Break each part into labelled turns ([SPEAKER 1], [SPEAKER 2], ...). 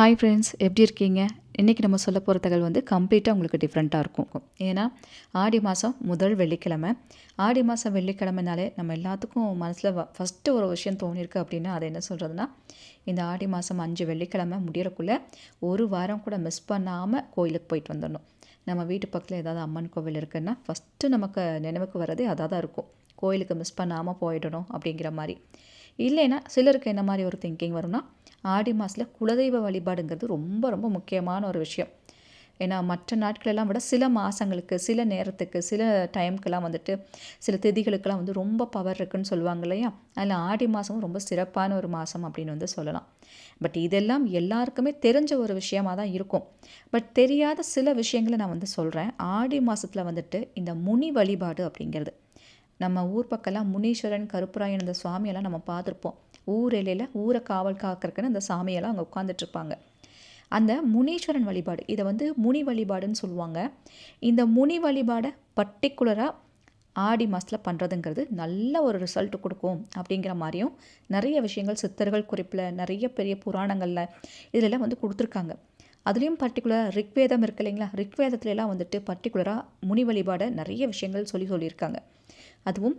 [SPEAKER 1] Hi friends எப்படி இருக்கீங்க? இன்றைக்கி நம்ம சொல்ல போகிற தகவல் வந்து கம்ப்ளீட்டாக உங்களுக்கு டிஃப்ரெண்ட்டாக இருக்கும். ஏன்னா ஆடி மாதம் முதல் வெள்ளிக்கிழமை. ஆடி மாதம் வெள்ளிக்கிழமைனாலே நம்ம எல்லாத்துக்கும் மனசில் ஃபஸ்ட்டு ஒரு விஷயம் தோணியிருக்கு அப்படின்னா அது என்ன சொல்கிறதுனா இந்த ஆடி மாதம் அஞ்சு வெள்ளிக்கிழமை முடியறக்குள்ளே ஒரு வாரம் கூட மிஸ் பண்ணாமல் கோயிலுக்கு போயிட்டு வந்துடணும். நம்ம வீட்டு பக்கத்தில் ஏதாவது அம்மன் கோவில் இருக்குன்னா ஃபஸ்ட்டு நமக்கு நினைவுக்கு வர்றதே அதாக தான் இருக்கும். கோயிலுக்கு மிஸ் பண்ணாமல் போயிடணும் அப்படிங்கிற மாதிரி. இல்லைன்னா சிலருக்கு என்ன மாதிரி ஒரு திங்கிங் வரும்னா ஆடி மாதத்தில் குலதெய்வ வழிபாடுங்கிறது ரொம்ப ரொம்ப முக்கியமான ஒரு விஷயம். ஏன்னா மற்ற நாட்களெல்லாம் விட சில மாதங்களுக்கு சில நேரத்துக்கு சில டைமுக்கெல்லாம் வந்துட்டு சில திதிகளுக்கெல்லாம் வந்து ரொம்ப பவர் இருக்குன்னு சொல்லுவாங்க இல்லையா? அதில் ஆடி மாதமும் ரொம்ப சிறப்பான ஒரு மாதம் அப்படின்னு வந்து சொல்லலாம். பட் இதெல்லாம் எல்லாருக்குமே தெரிஞ்ச ஒரு விஷயமாக தான் இருக்கும். பட் தெரியாத சில விஷயங்களை நான் வந்து சொல்கிறேன் ஆடி மாதத்தில் வந்துட்டு இந்த முனி வழிபாடு அப்படிங்கிறது. நம்ம ஊர் பக்கம்லாம் முனீஸ்வரன் கருப்பராயன் இந்த சுவாமியெல்லாம் நம்ம பார்த்துருப்போம். ஊர் எல்லையில் ஊரை காவல் காக்கிறதுக்குன்னு அந்த சாமியெல்லாம் அங்கே உட்காந்துட்ருப்பாங்க அந்த முனீஸ்வரன் வழிபாடு இதை வந்து முனி வழிபாடுன்னு சொல்லுவாங்க. இந்த முனி வழிபாடை பர்டிகுலராக ஆடி மாதத்தில் பண்ணுறதுங்கிறது நல்ல ஒரு ரிசல்ட் கொடுக்கும் அப்படிங்கிற மாதிரியும் நிறைய விஷயங்கள் சித்தர்கள் குறிப்பில் நிறைய பெரிய புராணங்களில் இதிலெல்லாம் வந்து கொடுத்துருக்காங்க. அதுலேயும் பர்டிகுலராக ரிக்வேதம் இருக்கு இல்லைங்களா? ரிக்வேதத்துலலாம் வந்துட்டு பர்டிகுலராக முனி வழிபாடை நிறைய விஷயங்கள் சொல்லி சொல்லியிருக்காங்க. அதுவும்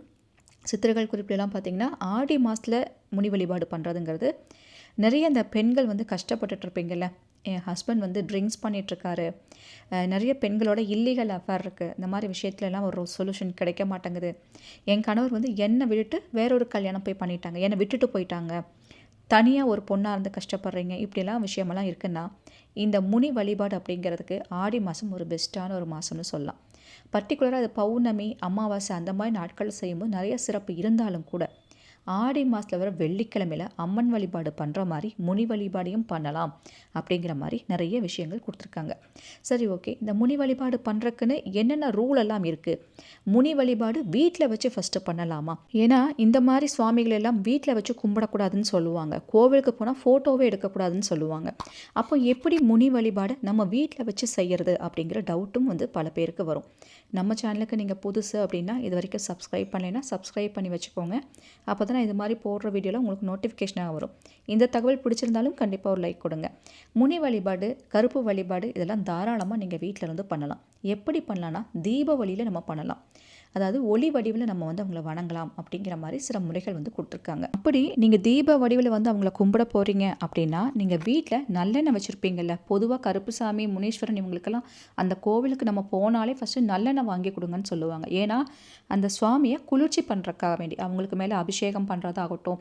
[SPEAKER 1] சித்திரங்கள் குறிப்பிலலாம் பார்த்திங்கன்னா ஆடி மாதத்தில் முனி வழிபாடு பண்ணுறதுங்கிறது நிறைய இந்த பெண்கள் வந்து கஷ்டப்பட்டுட்ருப்பீங்கள்ல என் ஹஸ்பண்ட் வந்து ட்ரிங்க்ஸ் பண்ணிகிட்ருக்காரு நிறைய பெண்களோட இல்லீகல் அஃபேர் இருக்குது இந்த மாதிரி விஷயத்துலலாம் ஒரு சொல்யூஷன் கிடைக்க மாட்டேங்குது. என் கணவர் வந்து என்னை விட்டுட்டு வேறொரு கல்யாணம் போய் பண்ணிட்டாங்க. என்னை விட்டுட்டு போயிட்டாங்க. தனியாக ஒரு பொண்ணாக இருந்து கஷ்டப்படுறீங்க. இப்படிலாம் விஷயமெல்லாம் இருக்குன்னா இந்த முனி வழிபாடு அப்படிங்கிறதுக்கு ஆடி மாதம் ஒரு பெஸ்ட்டான ஒரு மாதம்னு சொல்லலாம். பர்டிகுலராக அது பௌர்ணமி அமாவாசை அந்த மாதிரி நாட்கள் செய்யும்போது நிறைய சிறப்பு இருந்தாலும் கூட ஆடி மாதத்தில் வர வெள்ளிக்கிழமையில் அம்மன் வழிபாடு பண்ணுற மாதிரி முனி வழிபாடையும் பண்ணலாம் அப்படிங்கிற மாதிரி நிறைய விஷயங்கள் கொடுத்துருக்காங்க. சரி ஓகே இந்த முனி வழிபாடு பண்ணுறக்குன்னு என்னென்ன ரூல் எல்லாம் இருக்குது முனி வழிபாடு வீட்டில் வச்சு ஃபஸ்ட்டு பண்ணலாமா? ஏன்னா இந்த மாதிரி சுவாமிகள் எல்லாம் வீட்டில் வச்சு கும்பிடக்கூடாதுன்னு சொல்லுவாங்க. கோவிலுக்கு போனால் ஃபோட்டோவே எடுக்கக்கூடாதுன்னு சொல்லுவாங்க. அப்போ எப்படி முனி வழிபாடு நம்ம வீட்டில் வச்சு செய்கிறது அப்படிங்கிற டவுட்டும் வந்து பல பேருக்கு வரும். நம்ம சேனலுக்கு நீங்கள் புதுசு அப்படின்னா இது வரைக்கும் சப்ஸ்கிரைப் பண்ணலைன்னா சப்ஸ்கிரைப் பண்ணி வச்சுக்கோங்க. அப்போ நான் இது மாதிரி போடுற வீடியோவில் உங்களுக்கு நோட்டிஃபிகேஷனாக வரும். இந்த தகவல் பிடிச்சிருந்தாலும் கண்டிப்பாக ஒரு லைக் கொடுங்க. முனி வழிபாடு கருப்பு வழிபாடு இதெல்லாம் தாராளமாக நீங்கள் வீட்டில் இருந்து பண்ணலாம். எப்படி பண்ணலான்னா தீப வழியில் நம்ம பண்ணலாம். அதாவது ஒளி வடிவில் நம்ம வந்து அவங்கள வணங்கலாம் அப்படிங்கிற மாதிரி சில முறைகள் வந்து கொடுத்துருக்காங்க. அப்படி நீங்கள் தீப வடிவில் வந்து அவங்கள கும்பிட போகிறீங்க அப்படின்னா நீங்கள் வீட்டில் நல்லெண்ணெய் வச்சுருப்பீங்கல்ல. பொதுவாக கருப்புசாமி முனீஸ்வரன் இவங்களுக்கெல்லாம் அந்த கோவிலுக்கு நம்ம போனாலே ஃபஸ்ட்டு நல்லெண்ணெய் வாங்கி கொடுங்கன்னு சொல்லுவாங்க. ஏன்னா அந்த சுவாமியை குளிர்ச்சி பண்ணுறக்காக வேண்டி அவங்களுக்கு மேலே அபிஷேகம் பண்ணுறதாகட்டும்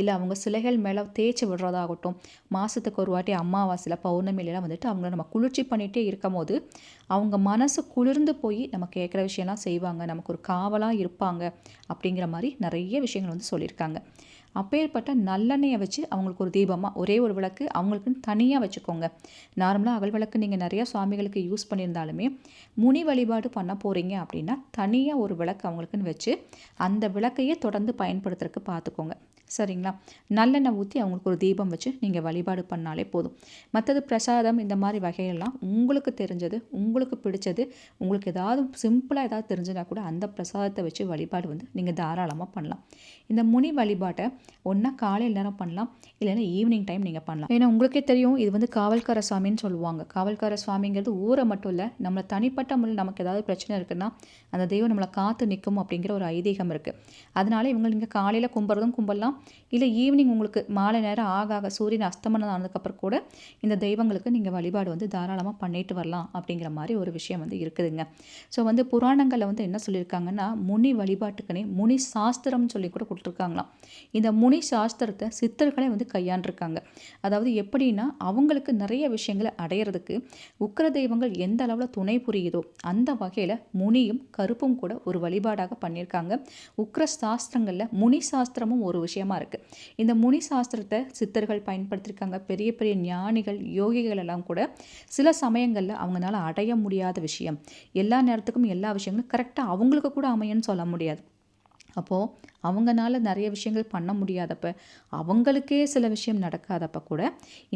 [SPEAKER 1] இல்லை அவங்க சிலைகள் மேலே தேய்ச்சி விடுறதாகட்டும் மாதத்துக்கு ஒரு வாட்டி அமாவாசையில் பௌர்ணமியிலலாம் வந்துட்டு அவங்கள நம்ம குளிர்ச்சி பண்ணிகிட்டே இருக்கும் போது அவங்க மனசு குளிர்ந்து போய் நம்ம கேட்குற விஷயம்லாம் செய்வாங்க. நமக்கு ஒரு காவலாக இருப்பாங்க அப்படிங்கிற மாதிரி நிறைய விஷயங்கள் வந்து சொல்லியிருக்காங்க. அப்பேற்பட்ட நல்லெண்ணெயை வச்சு அவங்களுக்கு ஒரு தீபமாக ஒரே ஒரு விளக்கு அவங்களுக்குன்னு தனியாக வச்சுக்கோங்க. நார்மலாக அகல் விளக்கு நீங்கள் நிறையா சுவாமிகளுக்கு யூஸ் பண்ணியிருந்தாலுமே முனி வழிபாடு பண்ண போகிறீங்க அப்படின்னா தனியாக ஒரு விளக்கு அவங்களுக்குன்னு வச்சு அந்த விளக்கையே தொடர்ந்து பயன்படுத்துறதுக்கு பார்த்துக்கோங்க. சரிங்களா? நல்லெண்ணெய் ஊற்றி அவங்களுக்கு ஒரு தீபம் வச்சு நீங்கள் வழிபாடு பண்ணாலே போதும். மற்றது பிரசாதம் இந்த மாதிரி வகையெல்லாம் உங்களுக்கு தெரிஞ்சது உங்களுக்கு பிடிச்சது உங்களுக்கு ஏதாவது சிம்பிளாக ஏதாவது தெரிஞ்சுனா கூட அந்த பிரசாதத்தை வச்சு வழிபாடு வந்து நீங்கள் தாராளமாக பண்ணலாம். இந்த முனி வழிபாட்டை ஒன்றா காலையில் நேரம் பண்ணலாம் இல்லைன்னா ஈவினிங் டைம் நீங்கள் பண்ணலாம். ஏன்னா உங்களுக்கே தெரியும் இது வந்து காவல்கார சாமின்னு சொல்லுவாங்க. காவல்கார சுவாமிங்கிறது ஊரை மட்டும் இல்லை நம்மளை தனிப்பட்ட முறையில் நமக்கு ஏதாவது பிரச்சனை இருக்குன்னா அந்த தெய்வம் நம்மளை காத்து நிற்கும் அப்படிங்கிற ஒரு ஐதீகம் இருக்குது அதனால இவங்க நீங்கள் காலையில் கும்பிட்றதும் கும்பிடலாம் இல்லை ஈவினிங் உங்களுக்கு மாலை நேரம் ஆக ஆக சூரியன் அஸ்தமனம் ஆனதுக்கப்புறம் கூட இந்த தெய்வங்களுக்கு நீங்கள் வழிபாடு வந்து தாராளமாக பண்ணிட்டு வரலாம் அப்படிங்கிற மாதிரி ஒரு விஷயம் வந்து இருக்குதுங்க. ஸோ வந்து புராணங்களில் வந்து என்ன சொல்லியிருக்காங்கன்னா முனி வழிபாட்டுக்குனே முனி சாஸ்திரம்னு சொல்லி கூட கொடுத்துருக்காங்களாம். இந்த முனி சாஸ்திரத்தை சித்தர்களே வந்து கையாண்டிருக்காங்க. அதாவது எப்படின்னா அவங்களுக்கு நிறைய விஷயங்களை அடையிறதுக்கு உக்கர தெய்வங்கள் எந்த அளவில் துணை புரியுதோ அந்த வகையில் முனியும் கருப்பும் கூட ஒரு வழிபாடாக பண்ணியிருக்காங்க. உக்ர சாஸ்திரங்களில் முனி சாஸ்திரமும் ஒரு விஷயம் இருக்குது இந்த முனி சாஸ்திரத்தை சித்தர்கள் பயன்படுத்தியிருக்காங்க பெரிய பெரிய ஞானிகள் யோகிகள் எல்லாம் கூட சில சமயங்களில் அவங்களால அடைய முடியாத விஷயம். எல்லா நேரத்துக்கும் எல்லா விஷயங்களும் கரெக்டாக அவங்களுக்கு கூட அமையன்னு சொல்ல முடியாது. அப்போது அவங்கனால நிறைய விஷயங்கள் பண்ண முடியாதப்ப அவங்களுக்கே சில விஷயம் நடக்காதப்ப கூட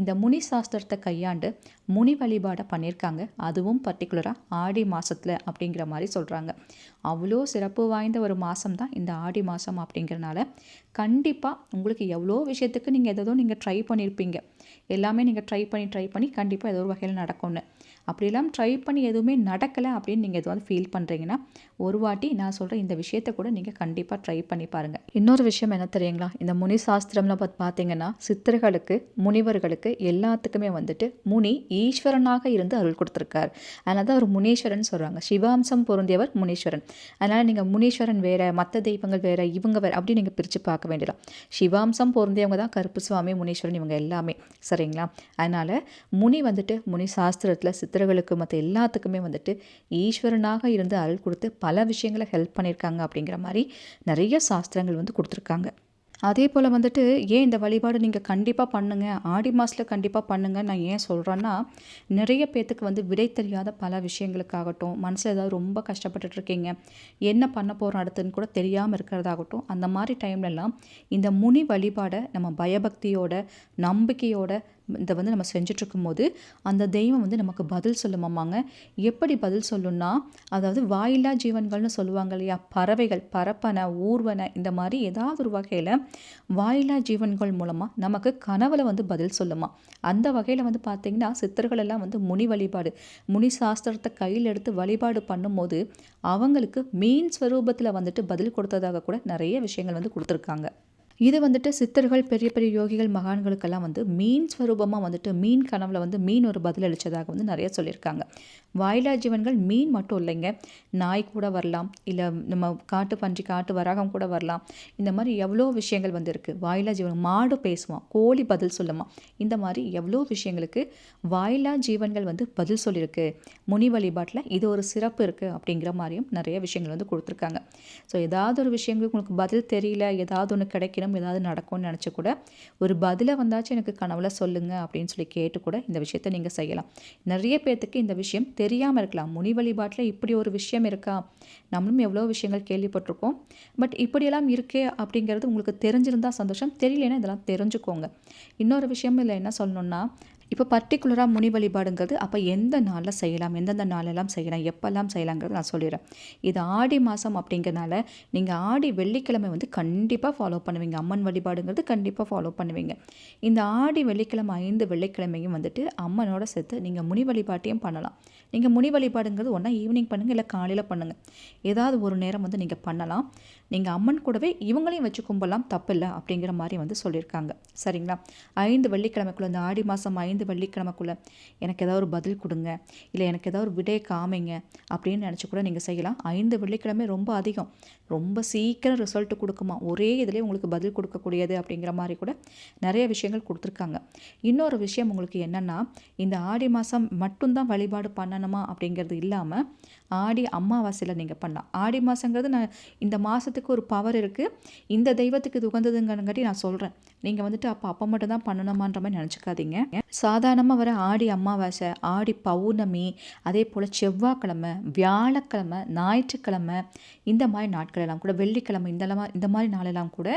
[SPEAKER 1] இந்த முனி சாஸ்திரத்தை கையாண்டு முனி வழிபாடை பண்ணியிருக்காங்க. அதுவும் பர்டிகுலராக ஆடி மாதத்தில் அப்படிங்கிற மாதிரி சொல்கிறாங்க அவ்வளோ சிறப்பு வாய்ந்த ஒரு மாதம் தான் இந்த ஆடி மாதம் அப்படிங்கிறனால கண்டிப்பாக உங்களுக்கு எவ்வளோ விஷயத்துக்கு நீங்கள் எதோ நீங்கள் ட்ரை பண்ணியிருப்பீங்க எல்லாமே நீங்கள் ட்ரை பண்ணி ட்ரை பண்ணி கண்டிப்பாக ஏதோ ஒரு வகையில் நடக்கும்னு. அப்படிலாம் ட்ரை பண்ணி எதுவுமே நடக்கலை அப்படின்னு நீங்கள் எதுவும் ஃபீல் பண்ணுறீங்கன்னா ஒரு வாட்டி நான் சொல்கிற இந்த விஷயத்தை கூட நீங்கள் கண்டிப்பாக ட்ரை பண்ணி பாருங்கள் இன்னொரு விஷயம் என்ன தெரியுங்களா? இந்த முனி சாஸ்திரம்லாம் பார்த்து பார்த்தீங்கன்னா சித்தர்களுக்கு முனிவர்களுக்கு எல்லாத்துக்குமே வந்துட்டு முனி ஈஸ்வரனாக இருந்து அருள் கொடுத்துருக்காரு. அதனால தான் அவர் முனீஸ்வரன் சொல்கிறாங்க சிவாம்சம் பொருந்தியவர் முனீஸ்வரன். அதனால் நீங்கள் முனீஸ்வரன் வேறு மற்ற தெய்வங்கள் வேறு இவங்க வேறு அப்படி நீங்கள் பிரித்து பார்க்க வேண்டியலாம் சிவாம்சம் பொருந்தியவங்க தான் கருப்பு சுவாமி முனீஸ்வரன் இவங்க எல்லாமே. சரிங்களா? அதனால் முனி வந்துட்டு முனி சாஸ்திரத்தில் சித்தர்களுக்கு மற்ற எல்லாத்துக்குமே வந்துட்டு ஈஸ்வரனாக இருந்து அருள் கொடுத்து பல விஷயங்களை ஹெல்ப் பண்ணியிருக்காங்க அப்படிங்கிற மாதிரி நிறைய சாஸ்திரங்கள் வந்து கொடுத்துருக்காங்க. அதே போல் வந்துட்டு ஏன் இந்த வழிபாடு நீங்கள் கண்டிப்பாக பண்ணுங்கள் ஆடி மாதத்தில் கண்டிப்பாக பண்ணுங்கள் நான் ஏன் சொல்கிறேன்னா நிறைய பேர்த்துக்கு வந்து விடை தெரியாத பல விஷயங்களுக்காகட்டும் மனசில் ஏதாவது ரொம்ப கஷ்டப்பட்டுட்டு இருக்கீங்க என்ன பண்ண போகிறோம் அடுத்துன்னு கூட தெரியாமல் இருக்கிறதாகட்டும் அந்த மாதிரி டைம்லலாம் இந்த முனி வழிபாடை நம்ம பயபக்தியோட நம்பிக்கையோட இதை வந்து நம்ம செஞ்சிட்ருக்கும் போது அந்த தெய்வம் வந்து நமக்கு பதில் சொல்லுமாமாங்க. எப்படி பதில் சொல்லும்னா அதாவது வாயில்லா ஜீவன்கள்னு சொல்லுவாங்க இல்லையா பறவைகள் பரப்பனை ஊர்வனை இந்த மாதிரி ஏதாவது ஒரு வகையில் வாயில்லா ஜீவன்கள் மூலமாக நமக்கு கனவுல வந்து பதில் சொல்லுமா. அந்த வகையில் வந்து பார்த்திங்கன்னா சித்தர்கள் எல்லாம் வந்து முனி வழிபாடு முனி சாஸ்திரத்தை கையில் எடுத்து வழிபாடு பண்ணும்போது அவங்களுக்கு மீன் ஸ்வரூபத்தில் வந்துட்டு பதில் கொடுத்ததாக கூட நிறைய விஷயங்கள் வந்து கொடுத்துருக்காங்க. இது வந்துட்டு சித்தர்கள் பெரிய பெரிய யோகிகள் மகான்களுக்கெல்லாம் வந்து மீன் ஸ்வரூபமாக வந்துட்டு மீன் கனவில் வந்து மீன் ஒரு பதில் அளித்ததாக வந்து நிறைய சொல்லியிருக்காங்க. வாயிலா ஜீவன்கள் மீன் மட்டும் இல்லைங்க. நாய் கூட வரலாம். இல்லை நம்ம காட்டு பன்றி காட்டு வராகம் கூட வரலாம். இந்த மாதிரி எவ்வளோ விஷயங்கள் வந்து இருக்குது வாயிலா ஜீவன் மாடு பேசுவான். கோழி பதில் சொல்லுமா. இந்த மாதிரி எவ்வளோ விஷயங்களுக்கு வாயிலா ஜீவன்கள் வந்து பதில் சொல்லியிருக்கு. முனி வழிபாட்டில் இது ஒரு சிறப்பு இருக்குது அப்படிங்கிற மாதிரியும் நிறைய விஷயங்கள் வந்து கொடுத்துருக்காங்க. ஸோ ஏதாவது ஒரு விஷயங்களுக்கு உங்களுக்கு பதில் தெரியல ஏதாவது ஒன்று கிடைக்கணும் நேரம் ஏதாவது நடக்கும்னு நினச்சி கூட ஒரு பதிலை வந்தாச்சும் எனக்கு கனவுல சொல்லுங்கள் அப்படின்னு சொல்லி கேட்டு கூட இந்த விஷயத்தை நீங்கள் செய்யலாம். நிறைய பேர்த்துக்கு இந்த விஷயம் தெரியாமல் இருக்கலாம். முனி வழிபாட்டில் இப்படி ஒரு விஷயம் இருக்கா? நம்மளும் எவ்வளோ விஷயங்கள் கேள்விப்பட்டிருக்கோம். பட் இப்படியெல்லாம் இருக்கே அப்படிங்கிறது உங்களுக்கு தெரிஞ்சிருந்தால் சந்தோஷம். தெரியலன்னா இதெல்லாம் தெரிஞ்சுக்கோங்க. இன்னொரு விஷயம் இல்லை என்ன சொல்லணும்னா இப்போ பர்டிகுலராக முனி வழிபாடுங்கிறது அப்போ எந்த நாளில் செய்யலாம்? எந்தெந்த நாளெல்லாம் செய்யலாம்? எப்போல்லாம் செய்யலாங்கிறது நான் சொல்லிடுறேன். இது ஆடி மாதம் அப்படிங்கிறனால நீங்கள் ஆடி வெள்ளிக்கிழமை வந்து கண்டிப்பாக ஃபாலோ பண்ணுவீங்க. அம்மன் வழிபாடுங்கிறது கண்டிப்பாக ஃபாலோ பண்ணுவீங்க. இந்த ஆடி வெள்ளிக்கிழமை ஐந்து வெள்ளிக்கிழமையும் வந்துட்டு அம்மனோட சேர்த்து நீங்கள் முனி வழிபாட்டையும் பண்ணலாம். நீங்கள் முனி வழிபாடுங்கிறது ஒன்றா ஈவினிங் பண்ணுங்கள் இல்லை காலையில் பண்ணுங்கள் ஏதாவது ஒரு நேரம் வந்து நீங்கள் பண்ணலாம். நீங்கள் அம்மன் கூடவே இவங்களையும் வச்சு கும்பலாம் தப்பில்லை அப்படிங்கிற மாதிரி வந்து சொல்லியிருக்காங்க. சரிங்களா? ஐந்து வெள்ளிக்கிழமைக்குள்ளே இந்த ஆடி மாதம் ஐந்து வெள்ளிக்கிழமைக்குள்ளே எனக்கு ஏதாவது ஒரு பதில் கொடுங்க. இல்லை எனக்கு ஏதாவது ஒரு விடை காமிங்க அப்படின்னு நினச்சி கூட நீங்கள் செய்யலாம். ஐந்து வெள்ளிக்கிழமை ரொம்ப அதிகம். ரொம்ப சீக்கிரம் ரிசல்ட் கொடுக்குமா? ஒரே இதிலே உங்களுக்கு பதில் கொடுக்கக்கூடியது அப்படிங்கிற மாதிரி கூட நிறைய விஷயங்கள் கொடுத்துருக்காங்க. இன்னொரு விஷயம் உங்களுக்கு என்னென்னா இந்த ஆடி மாதம் மட்டும்தான் வழிபாடு பண்ணணுமா அப்படிங்கிறது இல்லாமல் ஆடி அமாவாசையில் நீங்கள் பண்ணலாம். ஆடி மாதங்கிறது நான் இந்த மாதத்துக்கு ஒரு பவர் இருக்குது இந்த தெய்வத்துக்கு இது உகந்ததுங்கிறங்காட்டி நான் சொல்கிறேன் நீங்கள் வந்துட்டு அப்போ அப்போ மட்டும் தான் பண்ணணுமான்ற மாதிரி நினச்சிக்காதீங்க. சாதாரணமாக வர ஆடி அமாவாசை ஆடி பௌர்ணமி அதே போல் செவ்வாய்க்கிழமை வியாழக்கிழமை ஞாயிற்றுக்கிழமை இந்த மாதிரி நாட்கள் எல்லாம் கூட வெள்ளிக்கிழமை இந்த இந்த மாதிரி நாளெல்லாம் கூட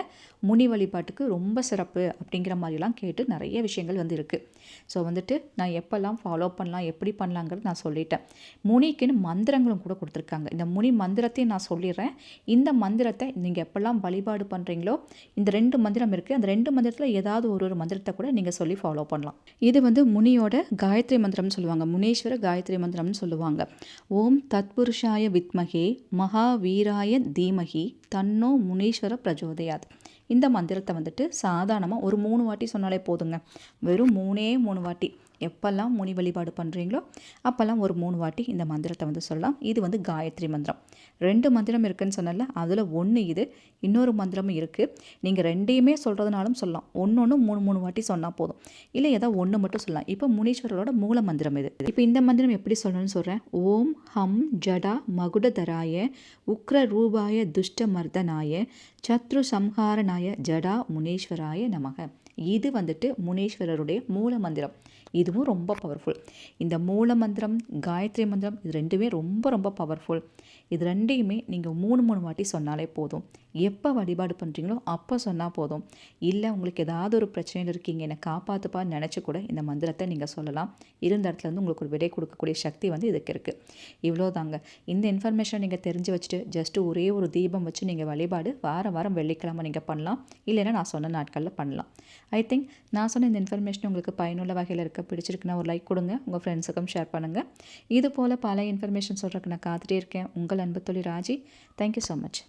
[SPEAKER 1] முனி வழிபாட்டுக்கு ரொம்ப சிறப்பு அப்படிங்கிற மாதிரிலாம் கேட்டு நிறைய விஷயங்கள் வந்து இருக்குது ஸோ வந்துட்டு நான் எப்போல்லாம் ஃபாலோ பண்ணலாம் எப்படி பண்ணலாங்கிறது நான் சொல்லிட்டேன். முனிக்குன்னு மந்திரங்களும் கூட கொடுத்துருக்காங்க. இந்த முனி மந்திரத்தையும் நான் சொல்லிடுறேன். இந்த மந்திரத்தை நீங்கள் எப்போல்லாம் வழிபாடு பண்ணுறீங்களோ இந்த ரெண்டு மந்திரம் இருக்குது அந்த ரெண்டு மந்திரத்தில் ஏதாவது ஒரு ஒரு மந்திரத்தை கூட நீங்கள் சொல்லி ஃபாலோ பண்ணலாம். இது வந்து முனியோட காயத்ரி மந்திரம்னு சொல்லுவாங்க. முனீஸ்வர காயத்ரி மந்திரம்னு சொல்லுவாங்க. ஓம் தத்புருஷாய வித்மகே மகாவீராய தீமகி தன்னோ முனீஸ்வர பிரஜோதயாத். இந்த மந்திரத்தை வந்துட்டு சாதாரணமாக ஒரு மூணு வாட்டி சொன்னாலே போதுங்க. வெறும் மூணே மூணு வாட்டி. எப்போல்லாம் முனி வழிபாடு பண்ணுறீங்களோ அப்போல்லாம் ஒரு மூணு வாட்டி இந்த மந்திரத்தை வந்து சொல்லலாம். இது வந்து காயத்ரி மந்திரம். ரெண்டு மந்திரம் இருக்குதுன்னு சொன்னால அதில் ஒன்று இது இன்னொரு மந்திரமும் இருக்குது நீங்கள் ரெண்டையுமே சொல்கிறதுனாலும் சொல்லலாம். ஒன்று ஒன்று மூணு மூணு வாட்டி சொன்னால் போதும். இல்லை ஏதாவது ஒன்று மட்டும் சொல்லலாம். இப்போ முனீஸ்வரரோட மூல மந்திரம் இது. இப்போ இந்த மந்திரம் எப்படி சொல்லணும்னு சொல்கிறேன் ஓம் ஹம் ஜடா மகுடதராய உக்ர ரூபாய துஷ்ட மர்தனாய சத்ரு சம்ஹாரனாய ஜடா முனீஸ்வராய நமக. இது வந்துட்டு முனீஸ்வரருடைய மூல மந்திரம். இதுவும் ரொம்ப பவர்ஃபுல் இந்த மூல மந்திரம் காயத்ரி மந்திரம் இது ரெண்டுமே ரொம்ப ரொம்ப பவர்ஃபுல் இது ரெண்டையுமே நீங்கள் மூணு மூணு வாட்டி சொன்னாலே போதும். எப்போ வழிபாடு பண்ணுறீங்களோ அப்போ சொன்னால் போதும். இல்லை உங்களுக்கு ஏதாவது ஒரு பிரச்சனையில் இருக்கீங்க என்னை காப்பாற்றுப்பான்னு நினச்சி கூட இந்த மந்திரத்தை நீங்கள் சொல்லலாம். இருந்த இடத்துல வந்து உங்களுக்கு ஒரு விடை கொடுக்கக்கூடிய சக்தி வந்து இதுக்கு இருக்குது இவ்வளோ தாங்க இந்த இன்ஃபர்மேஷன் நீங்கள் தெரிஞ்சு வச்சுட்டு ஜஸ்ட்டு ஒரே ஒரு தீபம் வச்சு நீங்கள் வழிபாடு வாரம் வாரம் வெள்ளிக்கிழமை நீங்கள் பண்ணலாம். இல்லைன்னா நான் சொன்ன நாட்களில் பண்ணலாம். ஐ திங்க் நான் சொன்ன இந்த இன்ஃபர்மேஷன் உங்களுக்கு பயனுள்ள வகையில் இருக்க. பிடிச்சிருக்குன்னா ஒரு லைக் கொடுங்க உங்கள் ஃப்ரெண்ட்ஸுக்கும் ஷேர் பண்ணுங்கள் இது போல் பல இன்ஃபர்மேஷன் சொல்கிறதுக்கு நான் காத்துட்டே இருக்கேன். உங்கள் அன்பு தொழில் ராஜி. Thank you so much